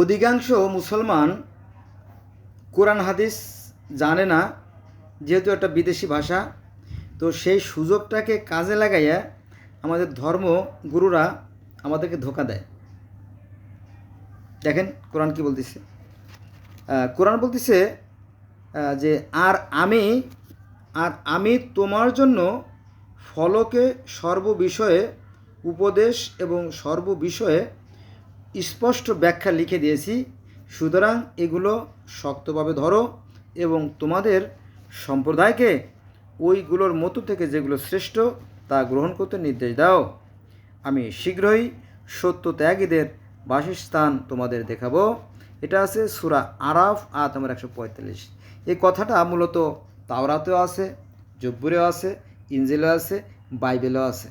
অধিকাংশ মুসলমান কোরআন, হাদিস জানে না, যেহেতু একটা বিদেশি ভাষা, তো সেই সুযোগটাকে কাজে লাগাইয়া আমাদের ধর্ম গুরুরা আমাদেরকে ধোকা দেয়। দেখেন কোরআন কি বলতেছে? কোরআন বলতেছে যে, আর আমি আর আমি তোমার জন্য ফলকে সর্ববিষয়ে উপদেশ এবং সর্ববিষয়ে স্পষ্ট ব্যাখ্যা লিখে দিয়েছি, সুতরাং এগুলো শক্তভাবে ধরো এবং তোমাদের সম্প্রদায়কে ওইগুলোর মতো থেকে যেগুলো শ্রেষ্ঠ তা গ্রহণ করতে নির্দেশ দাও। আমি শীঘ্রই সত্য ত্যাগীদের বাসস্থান তোমাদের দেখাবো। এটা আছে সুরা আরাফ আত আমার একশো পঁয়তাল্লিশ। এই কথাটা মূলত তাওরাতেও আছে, জব্বুরেও আছে ইঞ্জিলেও আছে, বাইবেলেও আছে।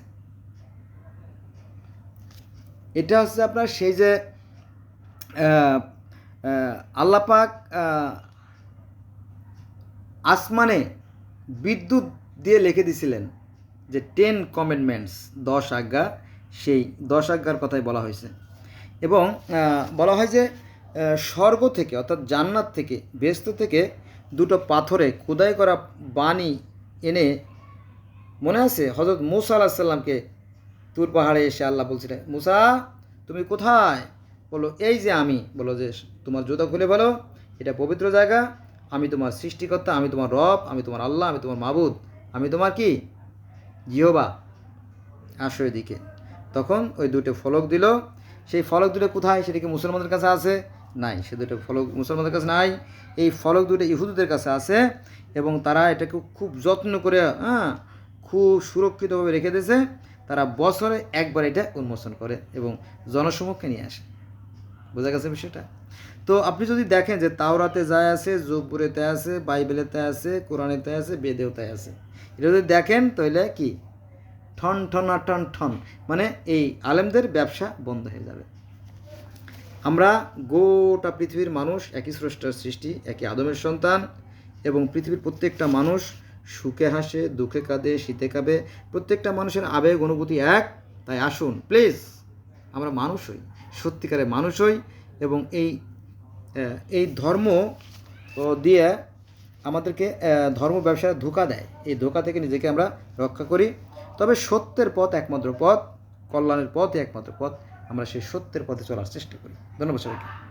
এটা হচ্ছে আপনার সেই যে আল্লাপাক আসমানে বিদ্যুৎ দিয়ে লিখে দিছিলেন যে টেন কমেন্টমেন্টস দশ আজ্ঞা, সেই দশ আজ্ঞার কথাই বলা হয়েছে। এবং বলা হয় যে স্বর্গ থেকে, অর্থাৎ জান্নাত থেকে বেস্ত থেকে দুটো পাথরে খোদাই করা বাণী এনে মনে আছে? হজরত মুসা আল্লাহ সাল্লামকে তুর পাহাড়ে এসে আল্লাহ বলছিলেন, মুসা, তুমি কোথায়? বলো এই যে আমি। বলো যে তোমার জুতা খুলে বলো এটা পবিত্র জায়গা, আমি তোমার সৃষ্টিকর্তা, আমি তোমার রব, আমি তোমার আল্লাহ, আমি তোমার মাবুদ, আমি তোমার কি? জিহবা আসো এদিকে। তখন ওই দুটো ফলক দিল। সেই ফলক দুটো কোথায়? সেটা কি মুসলমানদের কাছে আছে? নাই, সে দুটো ফলক মুসলমানদের কাছে নাই। এই ফলক দুটো ইহুদিদের কাছে আছে এবং তারা এটাকে খুব যত্ন করে হ্যাঁ খুব সুরক্ষিতভাবে রেখে দিয়েছে। তারা বছরে একবার এটা উন্মোচন করে এবং জনসমক্ষে নিয়ে আসে। বোঝা গেছে বিষয়টা? তো আপনি যদি দেখেন যে তাওরাতে যায় আছে, জব্বুরেতে আছে, বাইবেলেতে আছে, কোরআনেতে আছে বেদেওতে আছে। এটা যদি দেখেন তাহলে কি? ঠন, ঠনা ঠন ঠন। মানে এই আলেমদের ব্যবসা বন্ধ হয়ে যাবে। আমরা গোটা পৃথিবীর মানুষ, একই স্রষ্টার সৃষ্টি, একই আদমের সন্তান এবং পৃথিবীর প্রত্যেকটা মানুষ সুখে হাসে, দুঃখে কাঁদে, শীতে কাঁদে, প্রত্যেকটা মানুষের আবেগ অনুভূতি এক। তাই আসুন প্লিজ আমরা মানুষ হই, সত্যিকারের মানুষ হই এবং এই এই ধর্ম দিয়ে আমাদেরকে ধর্ম ব্যবসায় ধোকা দেয়। এই ধোকা থেকে নিজেকে আমরা রক্ষা করি। তবে সত্যের পথ একমাত্র পথ, কল্যাণের পথই একমাত্র পথ। আমরা সেই সত্যের পথে চলার চেষ্টা করি। ধন্যবাদ সবাইকে।